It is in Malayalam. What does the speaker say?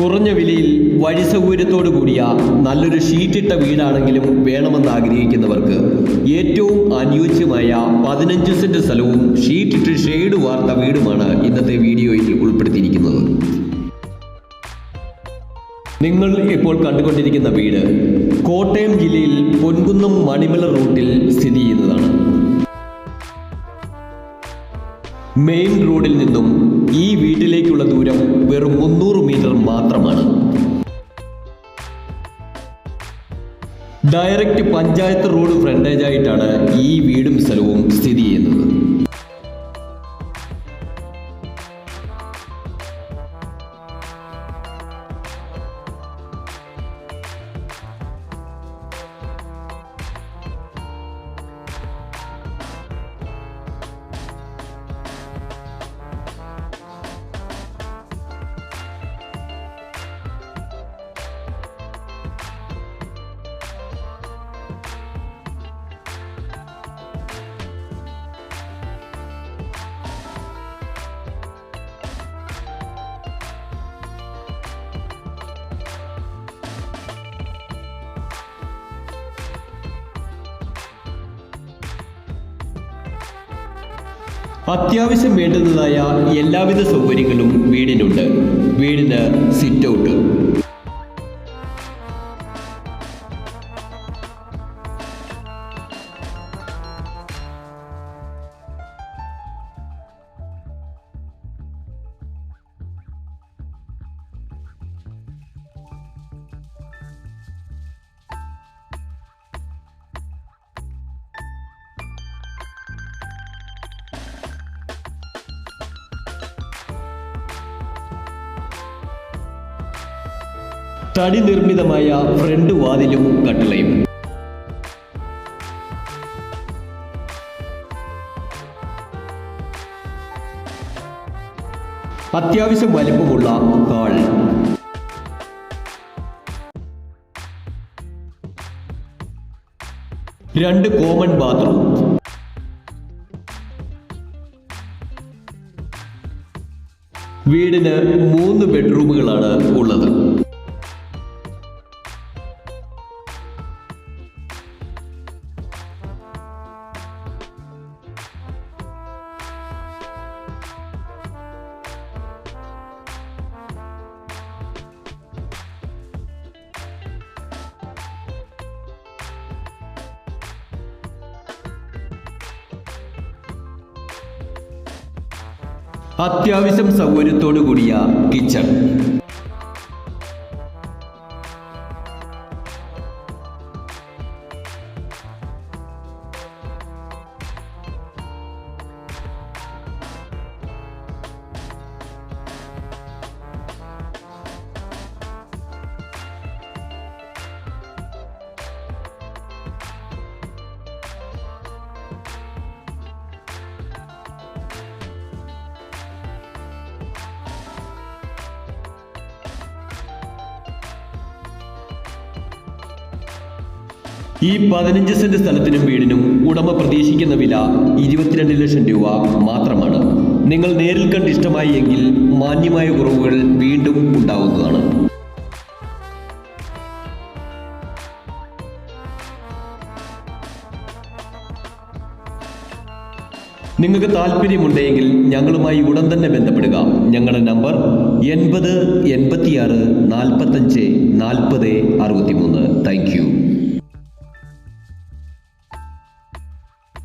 കുറഞ്ഞ വിലയിൽ വഴി സൗകര്യത്തോടു കൂടിയ നല്ലൊരു ഷീറ്റിട്ട വീടാണെങ്കിലും വേണമെന്ന് ആഗ്രഹിക്കുന്നവർക്ക് ഏറ്റവും അനുയോജ്യമായ പതിനഞ്ച് സെന്റ് സ്ഥലവും ഷീറ്റിട്ട് ഷെയ്ഡ് വാർത്ത വീടുമാണ് ഇന്നത്തെ വീഡിയോയിൽ ഉൾപ്പെടുത്തിയിരിക്കുന്നത്. നിങ്ങൾ ഇപ്പോൾ കണ്ടുകൊണ്ടിരിക്കുന്ന വീട് കോട്ടയം ജില്ലയിൽ പൊൻകുന്നം മണിമല റൂട്ടിൽ സ്ഥിതി ചെയ്യുന്നതാണ്. മെയിൻ റോഡിൽ നിന്നും ഈ വീട്ടിലേക്കുള്ള ദൂരം വെറും മുന്നൂറ് മീറ്റർ മാത്രമാണ്. ഡയറക്റ്റ് പഞ്ചായത്ത് റോഡ് ഫ്രണ്ടേജായിട്ടാണ് ഈ വീടും സ്ഥലവും സ്ഥിതി അത്യാവശ്യം വേണ്ടുന്നതായ എല്ലാവിധ സൗകര്യങ്ങളും വീടിനുണ്ട്. വീടിന് സിറ്റ് ഔട്ട് തടി നിർമ്മിതമായ ഫ്രണ്ട് വാതിലും കട്ടളയും. അത്യാവശ്യം വലിപ്പമുള്ള കാൾ. രണ്ട് കോമൺ ബാത്റൂം. വീടിന് മൂന്ന് ബെഡ്റൂമുകളാണ് ഉള്ളത്. അത്യാവശ്യം സൗകര്യത്തോടു കൂടിയ കിച്ചൺ. ഈ പതിനഞ്ച് സെന്റ് സ്ഥലത്തിനും വീടിനും ഉടമ പ്രതീക്ഷിക്കുന്ന വില ഇരുപത്തിരണ്ട് ലക്ഷം രൂപ മാത്രമാണ്. നിങ്ങൾ നേരിൽ കണ്ട് ഇഷ്ടമായി എങ്കിൽ മാന്യമായ കുറവുകൾ വീണ്ടും ഉണ്ടാവുന്നതാണ്. നിങ്ങൾക്ക് താല്പര്യമുണ്ടെങ്കിൽ ഞങ്ങളുമായി ഉടൻ തന്നെ ബന്ധപ്പെടുക. ഞങ്ങളുടെ നമ്പർ എൺപത് എൺപത്തിയാറ് നാൽപ്പത്തഞ്ച് നാൽപ്പത് അറുപത്തിമൂന്ന്. Thank you.